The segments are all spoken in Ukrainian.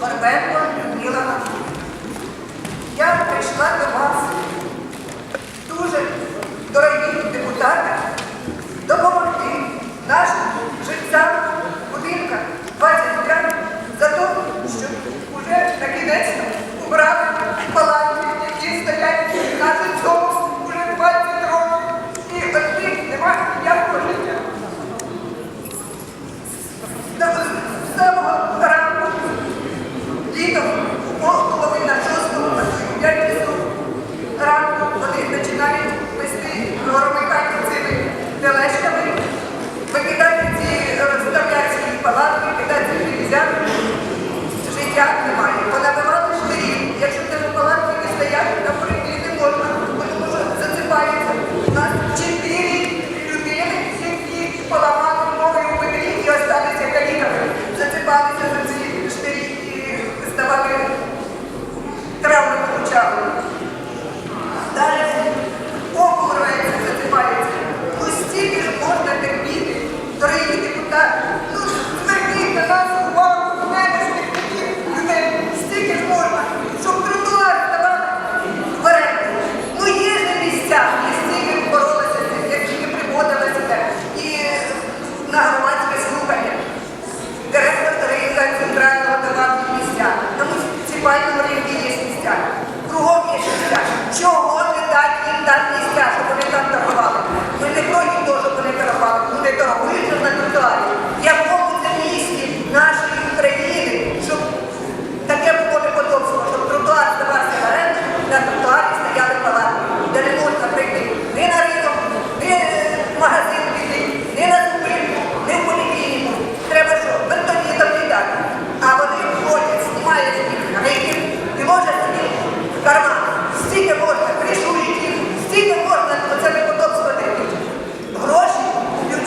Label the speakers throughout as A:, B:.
A: Горбенко Людмила Життя немає.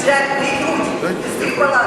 A: Jack Bigwood, desvinculado.